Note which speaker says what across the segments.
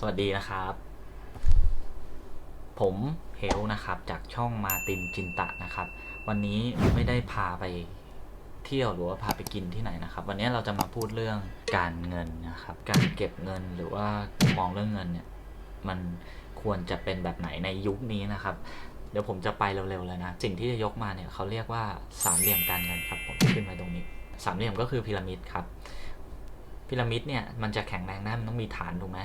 Speaker 1: สวัสดีนะครับ ผมเฮลนะครับ จากช่องมาตินจินตะนะครับ วันนี้ไม่ได้พาไปเที่ยวหรือว่าพาไปกินที่ไหนนะครับ วันนี้เราจะมาพูดเรื่องการเงินนะครับ การเก็บเงินหรือว่ามองเรื่องเงินเนี่ยมันควรจะเป็นแบบไหนในยุคนี้นะครับ เดี๋ยวผมจะไปเร็วๆเลยนะ สิ่งที่จะยกมาเนี่ยเขาเรียกว่าสามเหลี่ยมการเงินครับผมขึ้นไว้ตรงนี้ สามเหลี่ยมก็คือพีระมิดครับพีระมิดเนี่ยมันจะแข็งแรงได้มันต้องมีฐานถูกไหม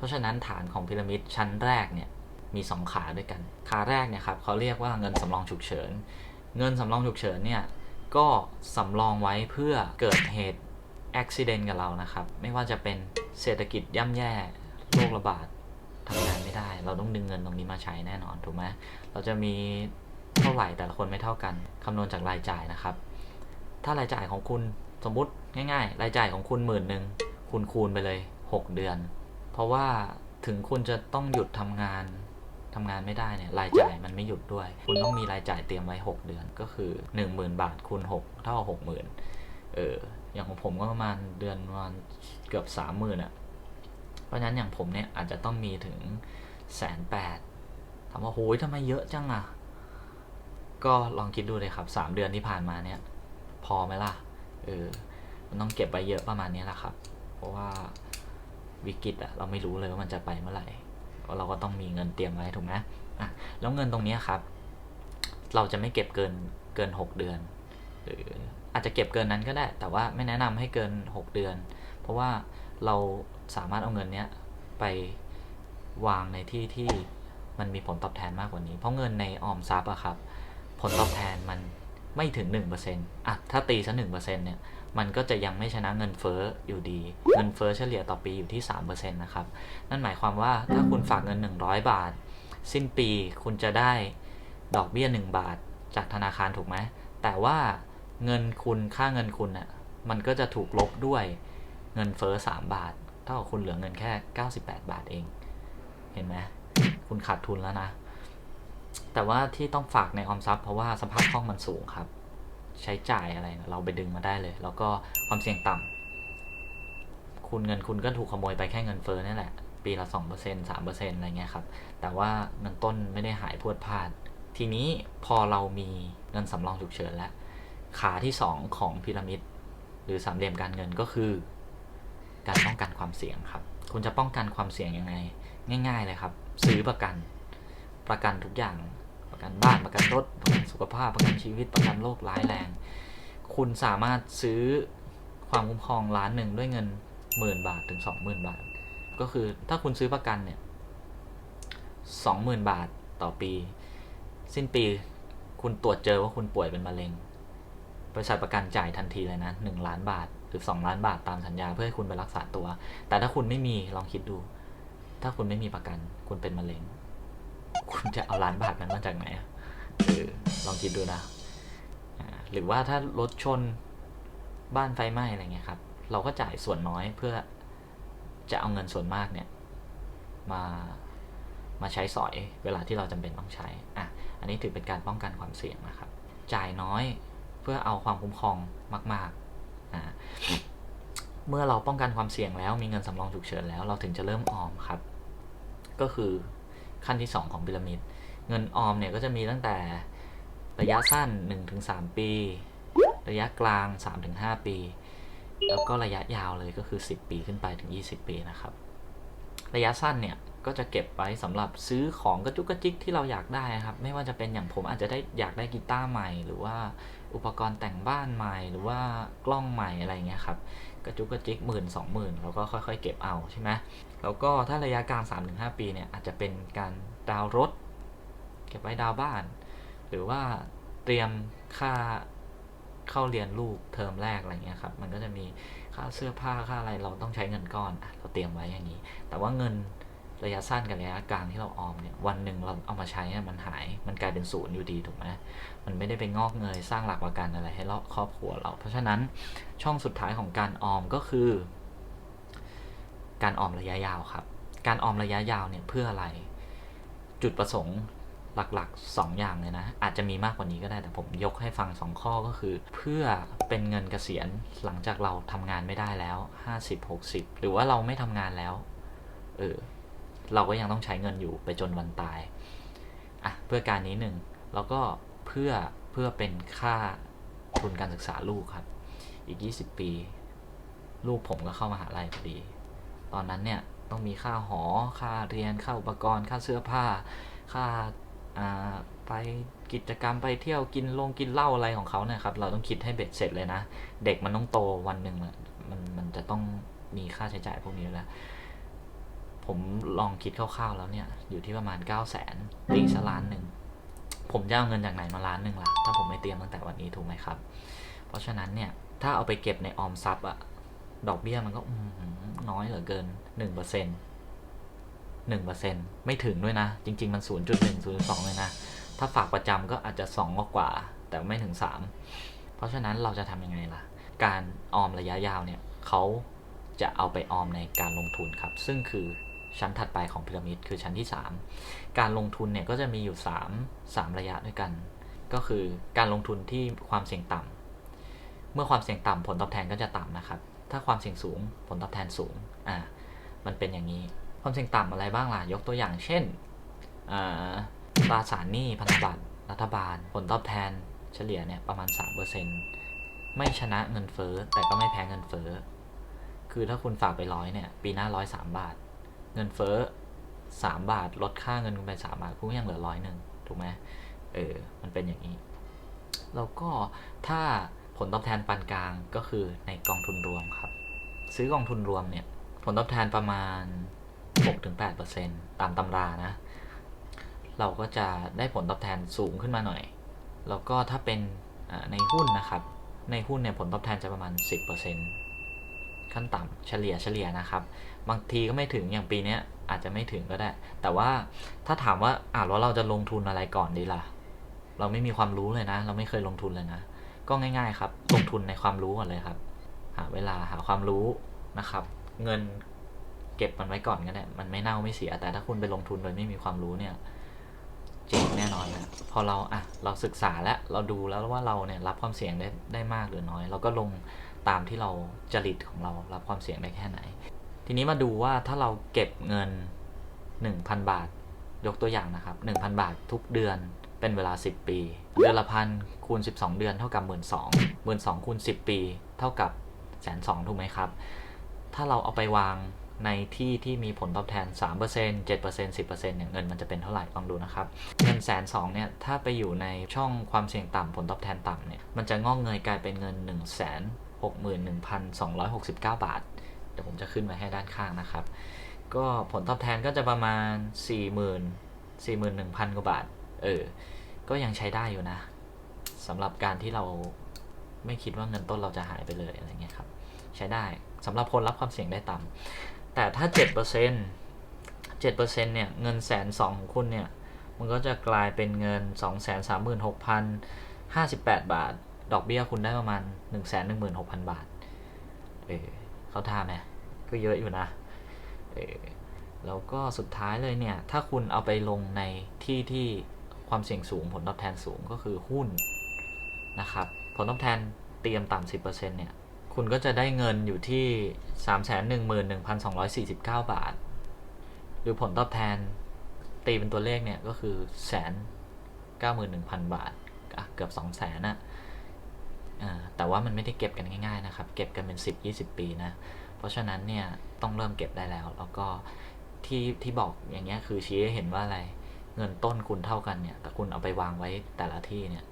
Speaker 1: เพราะฉะนั้นฐานของพีระมิดชั้นแรกเนี่ยมี 2 ขาด้วยกัน ขาแรกเนี่ยครับเขาเรียกว่าเงินสำรองฉุกเฉิน เงินสำรองฉุกเฉินเนี่ยก็สำรองไว้เพื่อเกิดเหตุอุบิเหตุกับเรานะครับ ไม่ว่าจะเป็นเศรษฐกิจย่ำแย่โรคระบาดทำงานไม่ได้ เราต้องดึงเงินตรงนี้มาใช้แน่นอนถูกไหมเราจะมีเท่าไหร่แต่ละคนไม่เท่ากันคำนวณจากรายจ่ายนะครับ ถ้ารายจ่ายของคุณสมมุติง่าย ๆ รายจ่ายของคุณหมื่นหนึ่งคุณคูณไปเลย 6 เดือน ราะว่าถึงคุณจะต้องหยุดทำงานทำงานไม่ได้เนี่ยรายจ่ายมันไม่หยุดด้วย คุณต้องมีรายจ่ายเตรียมไว้ 6 เดือนก็คือ 10,000 บาทคูณ6เท่ากับ60,000เอออย่างของผมก็ประมาณเดือนประมาณเกือบ30,000อะ เพราะฉะนั้นอย่างผมเนี่ยอาจจะต้องมีถึงแสนแปดถามว่าโหยทำไมเยอะจังอะ ก็ลองคิดดูเลยครับ3เดือนที่ผ่านมาเนี่ย พอไหมล่ะเออมันต้องเก็บไว้เยอะประมาณนี้แหละครับ เพราะว่า วิกฤตอะเราไม่รู้เลยว่ามันจะไปเมื่อไหร่เราก็ต้องมีเงินเตรียมไว้ถูกไหมอะแล้วเงินตรงนี้ครับ เราจะไม่เก็บเกินเกิน 6 เดือน หรืออาจจะเก็บเกินนั้นก็ได้ แต่ว่าไม่แนะนำให้เกิน 6 เดือน เพราะว่าเราสามารถเอาเงินเนี้ยไปวางในที่ที่มันมีผลตอบแทนมากกว่านี้ เพราะเงินในออมทรัพย์อะครับ ผลตอบแทนมัน ไม่ถึง 1%อะถ้าตีซะ1%เนี่ยมันก็จะยังไม่ชนะเงินเฟ้ออยู่ดี เงินเฟ้อเฉลี่ยต่อปีอยู่ที่3%นะครับ นั่นหมายความว่าถ้าคุณฝากเงิน 100 บาท สิ้นปีคุณจะได้ดอกเบี้ย 1 บาทจากธนาคารถูกไหม แต่ว่าเงินคุณค่าเงินคุณอะมันก็จะถูกลบด้วยเงินเฟ้อ3บาท เท่ากับคุณเหลือเงินแค่ 98 บาทเอง เห็นไหมคุณขาดทุนแล้วนะ แต่ว่าที่ต้องฝากในออมทรัพย์เพราะว่าสภาพคล่องมันสูงครับ ใช้จ่ายอะไรเราไปดึงมาได้เลย แล้วก็ความเสี่ยงต่ำคุณเงินคุณก็ถูกขโมยไปแค่เงินเฟ้อนี่แหละ ปีละ 2% 3%อะไรเงี้ยครับ แต่ว่าเงินต้นไม่ได้หายพวดพลาด ทีนี้พอเรามีเงินสำรองฉุกเฉินแล้ว ขาที่ 2 ของพีระมิด หรือสามเหลี่ยมการเงินก็คือ การป้องกันความเสี่ยงครับ คุณจะป้องกันความเสี่ยงยังไง ง่าย ๆ เลยครับ ซื้อประกัน ประกันทุกอย่าง ประกันบ้านประกันรถประกันสุขภาพประกันชีวิตประกันโรคร้ายแรง คุณสามารถซื้อความคุ้มครองล้านหนึ่งด้วยเงินหมื่นบาทถึงสองหมื่นบาท ก็คือถ้าคุณซื้อประกันเนี่ยสองหมื่นบาทต่อปี สิ้นปีคุณตรวจเจอว่าคุณป่วยเป็นมะเร็ง บริษัทประกันจ่ายทันทีเลยนะหนึ่งล้านบาท หรือสองล้านบาทตามสัญญาเพื่อให้คุณไปรักษาตัว แต่ถ้าคุณไม่มีลองคิดดู ถ้าคุณไม่มีประกันคุณเป็นมะเร็ง คุณจะเอาล้านบาทนั้นมาจากไหนอะเออลองคิดดูนะ หรือว่าถ้ารถชนบ้านไฟไหม้อะไรเงี้ยครับ เราก็จ่ายส่วนน้อยเพื่อจะเอาเงินส่วนมากเนี่ย มามาใช้สอยเวลาที่เราจำเป็นต้องใช้ อะ อันนี้ถือเป็นการป้องกันความเสี่ยงนะครับ จ่ายน้อยเพื่อเอาความคุ้มครองมากๆอ่าเมื่อเราป้องกันความเสี่ยงแล้วมีเงินสำรองฉุกเฉินแล้วเราถึงจะเริ่มออมครับ ก็คือ ขั้นที่ 2 ของพีระมิด เงินออมเนี่ยก็จะมีตั้งแต่ระยะสั้น 1-3 ปี ระยะกลาง 3-5 ปี แล้วก็ระยะยาวเลยก็คือ 10 ปีขึ้นไปถึง 20 ปีนะครับ ระยะสั้นเนี่ยก็จะเก็บไว้สำหรับซื้อของกระจุกกระจิกที่เราอยากได้ครับ ไม่ว่าจะเป็นอย่างผมอาจจะได้อยากได้กีตาร์ใหม่ หรือว่าอุปกรณ์แต่งบ้านใหม่ หรือว่ากล้องใหม่อะไรเงี้ยครับ กระจุกกระจิกหมื่นสองหมื่นเราก็ค่อยๆ เก็บเอาใช่ไหมแล้วก็ถ้าระยะกลาง3-5 ปีเนี่ยอาจจะเป็นการดาวรถ เก็บไว้ดาวบ้าน หรือว่าเตรียมค่าเข้าเรียนลูกเทอมแรกอะไรเงี้ยครับมันก็จะมีค่าเสื้อผ้าค่าอะไรเราต้องใช้เงินก้อนเราเตรียมไว้อย่างนี้ แต่ว่าเงิน ระยะสั้นกับระยะกลางที่เราออมเนี่ยวันหนึ่งเราเอามาใช้เนี่ยมันหายมันกลายเป็นศูนย์อยู่ดีถูกไหมมันไม่ได้ไปงอกเงยสร้างหลักประกันอะไรให้เราครอบครัวเรา เพราะฉะนั้นช่องสุดท้ายของการออมก็คือ การออมระยะยาวครับ การออมระยะยาวเนี่ยเพื่ออะไร จุดประสงค์หลักๆ 2 อย่างเลยนะ อาจจะมีมากกว่านี้ก็ได้แต่ผมยกให้ฟัง 2 ข้อก็คือ เพื่อเป็นเงินเกษียณหลังจากเราทำงานไม่ได้แล้ว 50 60 หรือว่าเราไม่ทำงานแล้ว เออ เราก็ยังต้องใช้เงินอยู่ไปจนวันตายอะเพื่อการนี้หนึ่งแล้วก็เพื่อเพื่อเป็นค่าทุนการศึกษาลูกครับ อีก 20 ปี ลูกผมก็เข้ามาหาลัยพอดี ตอนนั้นเนี่ยต้องมีค่าหอ ค่าเรียน ค่าอุปกรณ์ ค่าเสื้อผ้า ค่าาไปกิจกรรมไปเที่ยวกินลงกินเหล้าอะไรของเขาเนี่ยครับ เราต้องคิดให้เบ็ดเสร็จเลยนะ เด็กมันต้องโตวันหนึ่งอะมันมันจะต้องมีค่าใช้จ่ายพวกนี้แล้ว ผมลองคิดคร่าวๆแล้วเนี่ย อยู่ที่ประมาณ 9 0 0แสนตีสกล้านหนึ่ง ผมจะเอาเงินจากไหนมาล้านหนึ่งล่ะ ถ้าผมไม่เตรียมตั้งแต่วันนี้ถูกไหมครับ เพราะฉะนั้นเนี่ย ถ้าเอาไปเก็บในออมทรัพย์อะดอกเบี้ยมันก็น้อยเหลือเกินหนึ่งเปอร์เซ็นหนึ่งเปอร์เซ็นไม่ถึงด้วยนะ จริง ๆ มันศูนย์จุดหนึ่งศูนย์สองเลยนะ ถ้าฝากประจำก็อาจจะสองกว่า แต่ไม่ถึงสามเพราะฉะนั้นเราจะทำยังไงล่ะ การออมระยะยาวเนี่ยเขาจะเอาไปออมในการลงทุนครับ ซึ่งคือ ชั้นถัดไปของพีระมิดคือชั้นที่ 3 การลงทุนเนี่ยก็จะมีอยู่ 3 3 ระยะด้วยกัน ก็คือการลงทุนที่ความเสี่ยงต่ำเมื่อความเสี่ยงต่ำผลตอบแทนก็จะต่ำนะครับ ถ้าความเสี่ยงสูงผลตอบแทนสูงอ่ามันเป็นอย่างนี้ ความเสี่ยงต่ำอะไรบ้างล่ะยกตัวอย่างเช่นอ่าตราสารหนี้พันธบัตรรัฐบาล ผลตอบแทนเฉลี่ยเนี่ยประมาณ 3%ไม่ชนะเงินเฟ้อแต่ก็ไม่แพ้เงินเฟ้อคือถ้าคุณฝากไปร้อยเนี่ย ปีหน้าร้อยสามบาท เงินเฟ้อสามบาทลดค่าเงินคุณไปสามบาทคุณก็ยังเหลือร้อยหนึ่งถูกไหมเออมันเป็นอย่างนี้ แล้วก็ถ้าผลตอบแทนปานกลางก็คือในกองทุนรวมครับ ซื้อกองทุนรวมเนี่ย ผลตอบแทนประมาณ 6-8%ตามตำรานะ เราก็จะได้ผลตอบแทนสูงขึ้นมาหน่อย แล้วก็ถ้าเป็นในหุ้นนะครับ ในหุ้นเนี่ยผลตอบแทนจะประมาณ 10% ขั้นต่ำเฉลี่ยเฉลี่ยนะครับ บางทีก็ไม่ถึงอย่างปีนี้อาจจะไม่ถึงก็ได้ แต่ว่าถ้าถามว่าอ่าแล้วเราจะลงทุนอะไรก่อนดีล่ะ เราไม่มีความรู้เลยนะ เราไม่เคยลงทุนเลยนะ ก็ง่ายๆครับ ลงทุนในความรู้ก่อนเลยครับ หาเวลาหาความรู้นะครับ เงินเก็บมันไว้ก่อนก็ได้ มันไม่เน่าไม่เสีย แต่ถ้าคุณไปลงทุนโดยไม่มีความรู้เนี่ยเจ๊งแน่นอนนะพอเราอะเราศึกษาแล้วเราดูแล้วว่าเราเนี่ยรับความเสี่ยงได้ได้มากหรือน้อย เราก็ลง ตามที่เราจริตของเรารับความเสี่ยงได้แค่ไหน ทีนี้มาดูว่าถ้าเราเก็บเงิน 1,000 บาท ยกตัวอย่างนะครับ 1,000 บาททุกเดือนเป็นเวลา 10 ปี เดือนละพันคูณ 12 เดือนเท่ากับ 1 2 0 0 0 0 1 2 0 0คูณ 10 ปี เท่ากับแสนสองถูกไหมครับ ถ้าเราเอาไปวางในที่ที่มีผลตอบแทน 3% 7% 10%เนี่ยเงินมันจะเป็นเท่าไหร่ลองดูนะครับ เงินแสนสองเนี่ย ถ้าไปอยู่ในช่องความเสี่ยงต่ำผลตอบแทนต่ำเนี่ย มันจะงอกเงยกลายเป็นเงิน1 6 1 2 6 9 บาท เดี๋ยวผมจะขึ้นไว้ให้ด้านข้างนะครับ ก็ผลตอบแทนก็จะประมาณ 40,000 41,000 กว่าบาท เออ ก็ยังใช้ได้อยู่นะสำหรับการที่เราไม่คิดว่าเงินต้นเราจะหายไปเลยอะไรเงี้ยครับ ใช้ได้สำหรับคนรับความเสี่ยงได้ต่ำแต่ถ้า 7% 7%เนี่ย เงินแสนสองของคุณเนี่ย มันก็จะกลายเป็นเงิน 2 3 6 0 58 บาท ดอกเบี้ยคุณได้ประมาณ 1 1 6 0 0 0 บาท เออเขาทาไหมก็เยอะอยู่นะ เออแล้วก็สุดท้ายเลยเนี่ย ถ้าคุณเอาไปลงในที่ที่ความเสี่ยงสูงผลตอบแทนสูงก็คือหุ้นนะครับ ผลตอบแทนเตรียมต่ำ10%เนี่ย คุณก็จะได้เงินอยู่ที่311,249บาท หรือผลตอบแทนตีเป็นตัวเลขเนี่ยก็คือแสนเก้าหมื่นหนึ่งพันบาท เกือบสองแสนนะ แต่ว่ามันไม่ได้เก็บกันง่ายๆนะครับ เก็บกันเป็น 10 20 ปีนะ เพราะฉะนั้นเนี่ยต้องเริ่มเก็บได้แล้ว แล้วก็ที่ที่บอกอย่างเงี้ยคือชี้ให้เห็นว่าอะไร เงินต้นคุณเท่ากันเนี่ย แต่คุณเอาไปวางไว้แต่ละที่เนี่ย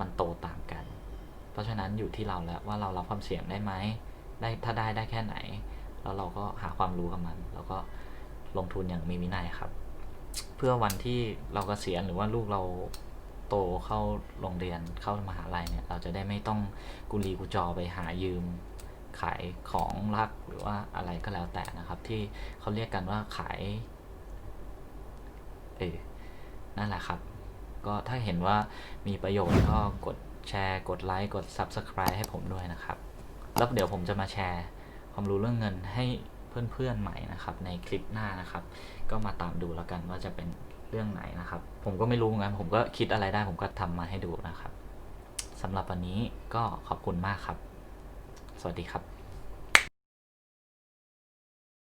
Speaker 1: มันโตต่างกัน เพราะฉะนั้นอยู่ที่เราแล้วว่าเรารับความเสี่ยงได้ไหม ได้ถ้าได้ได้แค่ไหน แล้วเราก็หาความรู้กับมัน แล้วก็ลงทุนอย่างมีวินัยครับ เพื่อวันที่เรากเกษียณหรือว่าลูกเรา โตเข้าโรงเรียนเข้ามหาลัยเนี่ยเราจะได้ไม่ต้องกุลีกุจอไปหายืม ขายของรักหรือว่าอะไรก็แล้วแต่นะครับ ที่เขาเรียกกันว่าขายเออนั่นแหละครับ ก็ถ้าเห็นว่ามีประโยชน์ก็กดแชร์กดไลค์กด Subscribe ให้ผมด้วยนะครับ แล้วเดี๋ยวผมจะมาแชร์ความรู้เรื่องเงินให้เพื่อนๆใหม่นะครับ ในคลิปหน้านะครับ ก็มาตามดูแล้วกันว่าจะเป็น เรื่องไหนนะครับ ผมก็ไม่รู้เหมือนกันผมก็คิดอะไรได้ ผมก็ทำมาให้ดูนะครับสำหรับวันนี้ก็ขอบคุณมากครับ สวัสดีครับ